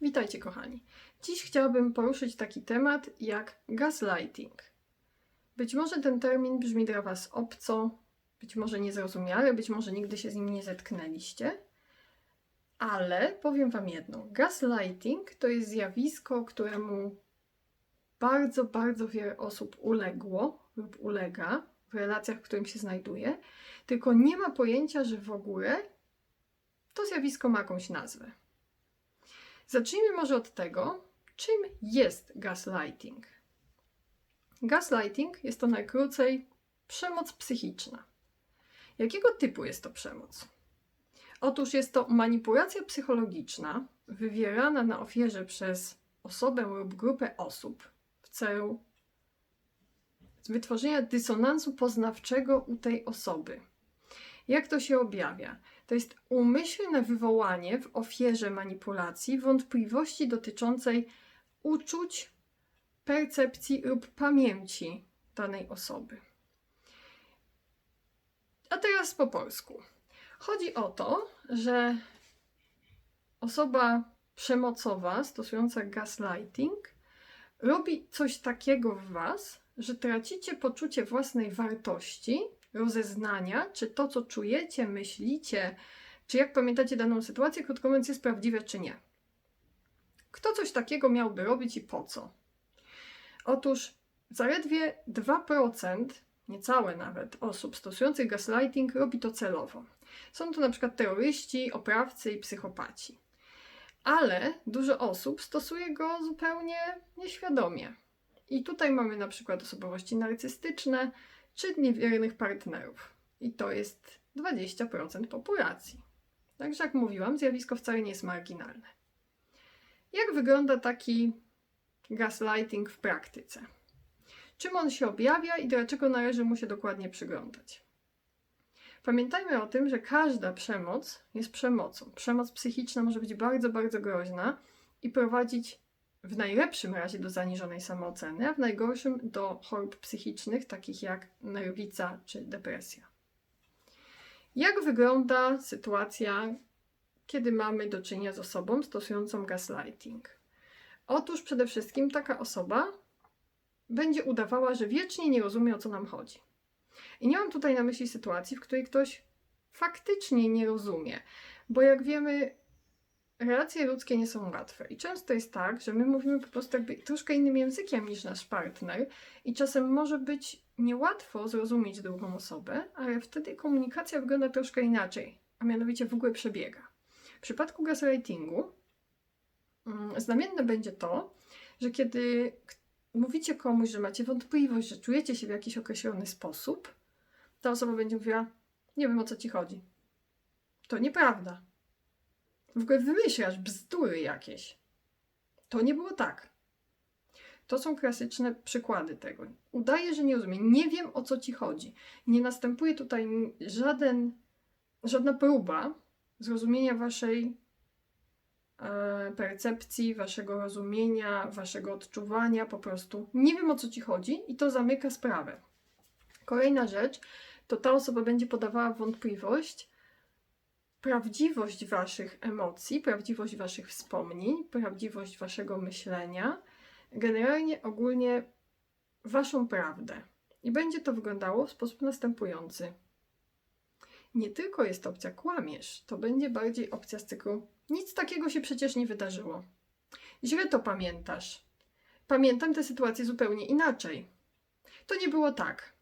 Witajcie kochani. Dziś chciałabym poruszyć taki temat jak gaslighting. Być może ten termin brzmi dla Was obco, być może niezrozumiale, być może nigdy się z nim nie zetknęliście, ale powiem Wam jedno. Gaslighting to jest zjawisko, któremu bardzo, bardzo wiele osób uległo lub ulega w relacjach, w którym się znajduje, tylko nie ma pojęcia, że w ogóle to zjawisko ma jakąś nazwę. Zacznijmy może od tego, czym jest gaslighting. Gaslighting jest to najkrócej przemoc psychiczna. Jakiego typu jest to przemoc? Otóż jest to manipulacja psychologiczna wywierana na ofierze przez osobę lub grupę osób w celu wytworzenia dysonansu poznawczego u tej osoby. Jak to się objawia? To jest umyślne wywołanie w ofierze manipulacji wątpliwości dotyczącej uczuć, percepcji lub pamięci danej osoby. A teraz po polsku. Chodzi o to, że osoba przemocowa stosująca gaslighting robi coś takiego w Was, że tracicie poczucie własnej wartości, rozeznania, czy to, co czujecie, myślicie, czy jak pamiętacie daną sytuację, krótko mówiąc, jest prawdziwe, czy nie. Kto coś takiego miałby robić i po co? Otóż zaledwie 2%, niecałe nawet, osób stosujących gaslighting robi to celowo. Są to na przykład terroryści, oprawcy i psychopaci. Ale dużo osób stosuje go zupełnie nieświadomie. I tutaj mamy na przykład osobowości narcystyczne czy niewiernych partnerów. I to jest 20% populacji. Także jak mówiłam, zjawisko wcale nie jest marginalne. Jak wygląda taki gaslighting w praktyce? Czym on się objawia i dlaczego należy mu się dokładnie przyglądać? Pamiętajmy o tym, że każda przemoc jest przemocą. Przemoc psychiczna może być bardzo, bardzo groźna i prowadzić w najlepszym razie do zaniżonej samooceny, a w najgorszym do chorób psychicznych, takich jak nerwica czy depresja. Jak wygląda sytuacja, kiedy mamy do czynienia z osobą stosującą gaslighting? Otóż przede wszystkim taka osoba będzie udawała, że wiecznie nie rozumie, o co nam chodzi. I nie mam tutaj na myśli sytuacji, w której ktoś faktycznie nie rozumie, bo jak wiemy, relacje ludzkie nie są łatwe. I często jest tak, że my mówimy po prostu jakby troszkę innym językiem niż nasz partner, i czasem może być niełatwo zrozumieć drugą osobę, ale wtedy komunikacja wygląda troszkę inaczej, a mianowicie w ogóle przebiega. W przypadku gaslightingu mm, znamienne będzie to, że kiedy mówicie komuś, że macie wątpliwość, że czujecie się w jakiś określony sposób, ta osoba będzie mówiła: Nie wiem o co ci chodzi. To nieprawda. W ogóle wymyślasz bzdury jakieś. To nie było tak. To są klasyczne przykłady tego. Udaje, że nie rozumie. Nie wiem o co ci chodzi. Nie następuje tutaj żaden, żadna próba zrozumienia waszej e, percepcji, waszego rozumienia, waszego odczuwania. Po prostu nie wiem o co ci chodzi i to zamyka sprawę. Kolejna rzecz to ta osoba będzie podawała wątpliwość, prawdziwość Waszych emocji, prawdziwość Waszych wspomnień, prawdziwość Waszego myślenia, generalnie ogólnie Waszą prawdę. I będzie to wyglądało w sposób następujący. Nie tylko jest opcja kłamiesz, to będzie bardziej opcja z cyklu nic takiego się przecież nie wydarzyło. Źle to pamiętasz. Pamiętam tę sytuację zupełnie inaczej. To nie było tak.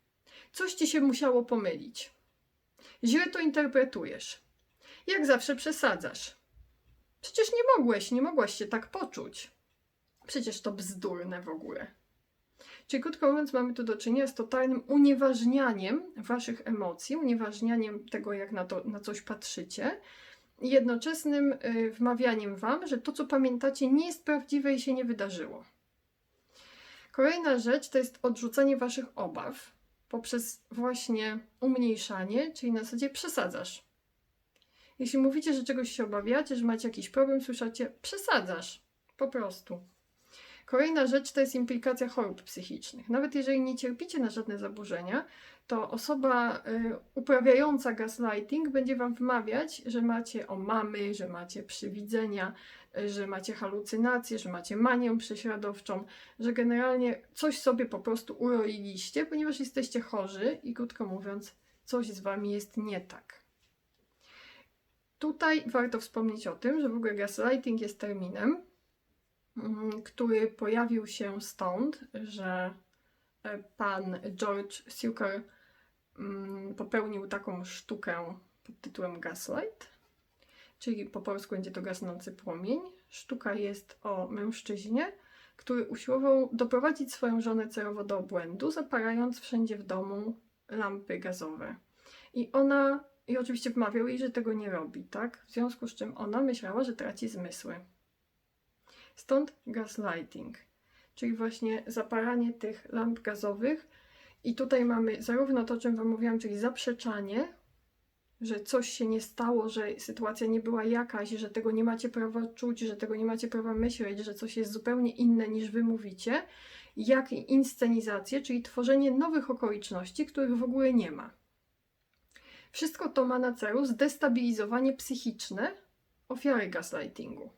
Coś ci się musiało pomylić. Źle to interpretujesz. Jak zawsze przesadzasz. Przecież nie mogłeś, nie mogłaś się tak poczuć. Przecież to bzdurne w ogóle. Czyli krótko mówiąc, mamy tu do czynienia z totalnym unieważnianiem waszych emocji, unieważnianiem tego, jak na, to, na coś patrzycie i jednoczesnym y, wmawianiem wam, że to, co pamiętacie, nie jest prawdziwe i się nie wydarzyło. Kolejna rzecz to jest odrzucanie waszych obaw poprzez właśnie umniejszanie, czyli na zasadzie przesadzasz. Jeśli mówicie, że czegoś się obawiacie, że macie jakiś problem, słyszycie, przesadzasz. Po prostu. Kolejna rzecz to jest implikacja chorób psychicznych. Nawet jeżeli nie cierpicie na żadne zaburzenia, to osoba y, uprawiająca gaslighting będzie wam wmawiać, że macie o mamy, że macie przywidzenia. y, że macie halucynacje, że macie manię prześladowczą, że generalnie coś sobie po prostu uroiliście, ponieważ jesteście chorzy i krótko mówiąc, coś z wami jest nie tak. Tutaj warto wspomnieć o tym, że w ogóle gaslighting jest terminem, mm, który pojawił się stąd, że e, pan George Suker mm, popełnił taką sztukę pod tytułem Gaslight, czyli po polsku będzie to gasnący płomień. Sztuka jest o mężczyźnie, który usiłował doprowadzić swoją żonę celowo do obłędu, zapalając wszędzie w domu lampy gazowe. I ona, i oczywiście wmawiał jej, że tego nie robi, tak? W związku z czym ona myślała, że traci zmysły. Stąd gaslighting, czyli właśnie zapalanie tych lamp gazowych. I tutaj mamy zarówno to, o czym Wam mówiłam, czyli zaprzeczanie, że coś się nie stało, że sytuacja nie była jakaś, że tego nie macie prawa czuć, że tego nie macie prawa myśleć, że coś jest zupełnie inne niż Wy mówicie, jak i inscenizację, czyli tworzenie nowych okoliczności, których w ogóle nie ma. Wszystko to ma na celu zdestabilizowanie psychiczne ofiary gaslightingu.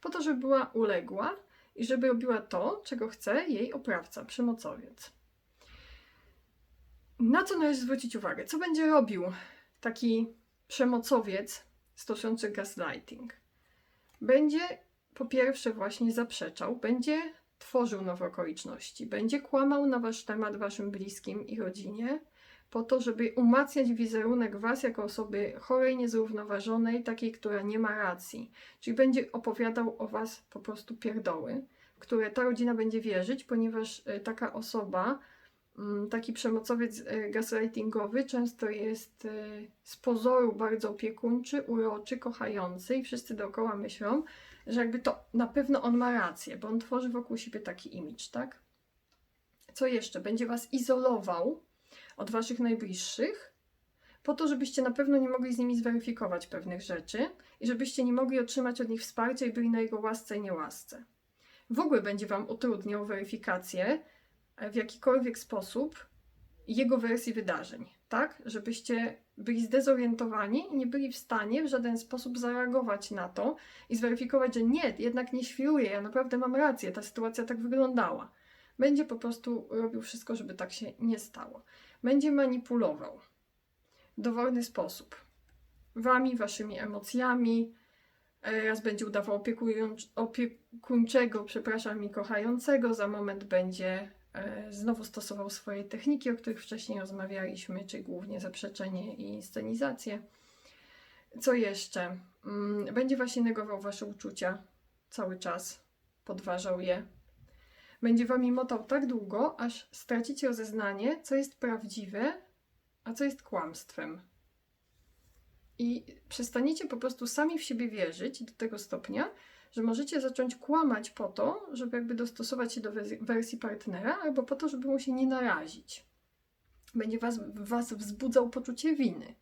Po to, żeby była uległa i żeby robiła to, czego chce jej oprawca, przemocowiec. Na co należy zwrócić uwagę? Co będzie robił taki przemocowiec stosujący gaslighting? Będzie po pierwsze właśnie zaprzeczał, będzie tworzył nowe okoliczności, będzie kłamał na wasz temat waszym bliskim i rodzinie, po to, żeby umacniać wizerunek Was jako osoby chorej, niezrównoważonej, takiej, która nie ma racji. Czyli będzie opowiadał o Was po prostu pierdoły, w które ta rodzina będzie wierzyć, ponieważ y, taka osoba, mm, taki przemocowiec y, gaslightingowy często jest y, z pozoru bardzo opiekuńczy, uroczy, kochający i wszyscy dookoła myślą, że jakby to na pewno on ma rację, bo on tworzy wokół siebie taki imidż, tak? Co jeszcze? Będzie Was izolował, od Waszych najbliższych, po to, żebyście na pewno nie mogli z nimi zweryfikować pewnych rzeczy i żebyście nie mogli otrzymać od nich wsparcia i byli na jego łasce i niełasce. W ogóle będzie Wam utrudniał weryfikację w jakikolwiek sposób jego wersji wydarzeń, tak? Żebyście byli zdezorientowani i nie byli w stanie w żaden sposób zareagować na to i zweryfikować, że nie, jednak nie świruję, ja naprawdę mam rację, ta sytuacja tak wyglądała. Będzie po prostu robił wszystko, żeby tak się nie stało będzie manipulował w dowolny sposób wami, waszymi emocjami. E, raz będzie udawał opiekuńczego, przepraszam, i kochającego, za moment będzie e, znowu stosował swoje techniki, o których wcześniej rozmawialiśmy, czyli głównie zaprzeczenie i scenizację. Co jeszcze? Mm, będzie właśnie negował wasze uczucia cały czas, podważał je, będzie wami motał tak długo, aż stracicie rozeznanie, co jest prawdziwe, a co jest kłamstwem. I przestaniecie po prostu sami w siebie wierzyć do tego stopnia, że możecie zacząć kłamać po to, żeby jakby dostosować się do wersji partnera, albo po to, żeby mu się nie narazić. Będzie was, was wzbudzał poczucie winy.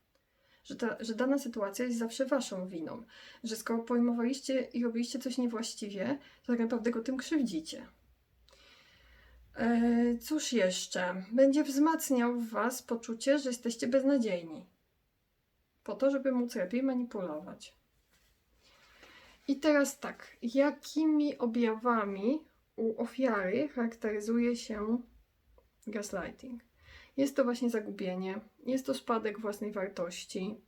Że, ta, że dana sytuacja jest zawsze waszą winą. Że skoro pojmowaliście i robiliście coś niewłaściwie, to tak naprawdę go tym krzywdzicie. E, cóż jeszcze? Będzie wzmacniał w Was poczucie, że jesteście beznadziejni. Po to, żeby móc lepiej manipulować. I teraz tak, jakimi objawami u ofiary charakteryzuje się gaslighting? Jest to właśnie zagubienie, jest to spadek własnej wartości,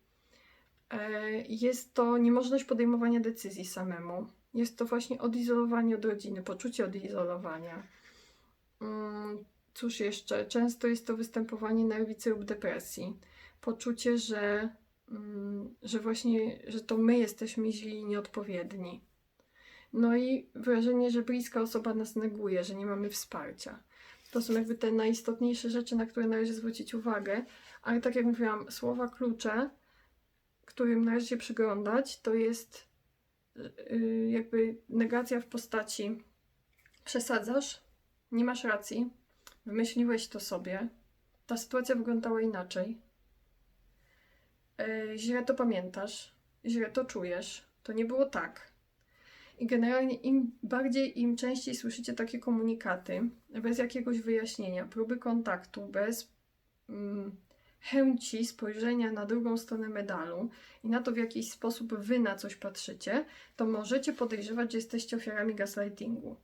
e, jest to niemożność podejmowania decyzji samemu, jest to właśnie odizolowanie od rodziny, poczucie odizolowania cóż jeszcze? Często jest to występowanie nerwicy lub depresji. Poczucie, że, mm, że właśnie, że to my jesteśmy źli i nieodpowiedni. No i wrażenie, że bliska osoba nas neguje, że nie mamy wsparcia. To są jakby te najistotniejsze rzeczy, na które należy zwrócić uwagę, ale tak jak mówiłam, słowa klucze, którym należy się przyglądać, to jest yy, jakby negacja w postaci przesadzasz, nie masz racji, wymyśliłeś to sobie, ta sytuacja wyglądała inaczej. Yy, źle to pamiętasz, źle to czujesz, to nie było tak. I generalnie im bardziej, im częściej słyszycie takie komunikaty, bez jakiegoś wyjaśnienia, próby kontaktu, bez mm, chęci spojrzenia na drugą stronę medalu i na to, w jakiś sposób wy na coś patrzycie, to możecie podejrzewać, że jesteście ofiarami gaslightingu.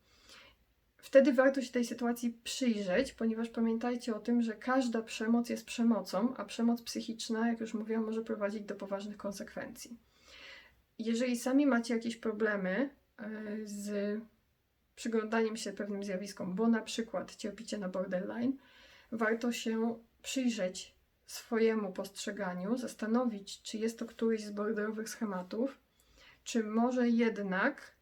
Wtedy warto się tej sytuacji przyjrzeć, ponieważ pamiętajcie o tym, że każda przemoc jest przemocą, a przemoc psychiczna, jak już mówiłam, może prowadzić do poważnych konsekwencji. Jeżeli sami macie jakieś problemy y, z przyglądaniem się pewnym zjawiskom, bo na przykład cierpicie na borderline, warto się przyjrzeć swojemu postrzeganiu, zastanowić, czy jest to któryś z borderowych schematów, czy może jednak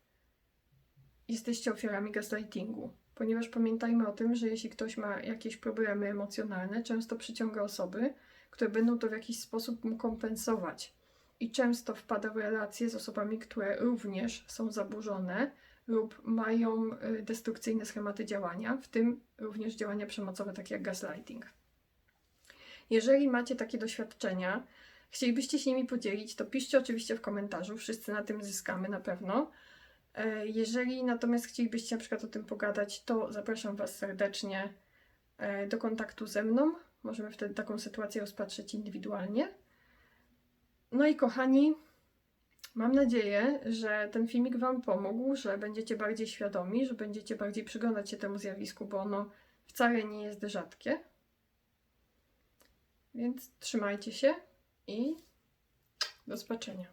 jesteście ofiarami gaslightingu. Ponieważ pamiętajmy o tym, że jeśli ktoś ma jakieś problemy emocjonalne, często przyciąga osoby, które będą to w jakiś sposób mu kompensować. I często wpada w relacje z osobami, które również są zaburzone lub mają y, destrukcyjne schematy działania, w tym również działania przemocowe, takie jak gaslighting. Jeżeli macie takie doświadczenia, chcielibyście się nimi podzielić, to piszcie oczywiście w komentarzu, wszyscy na tym zyskamy na pewno. E, Jeżeli natomiast chcielibyście na przykład o tym pogadać, to zapraszam Was serdecznie e, do kontaktu ze mną. Możemy wtedy taką sytuację rozpatrzeć indywidualnie. No i kochani, mam nadzieję, że ten filmik Wam pomógł, że będziecie bardziej świadomi, że będziecie bardziej przyglądać się temu zjawisku, bo ono wcale nie jest rzadkie. Więc trzymajcie się i do zobaczenia.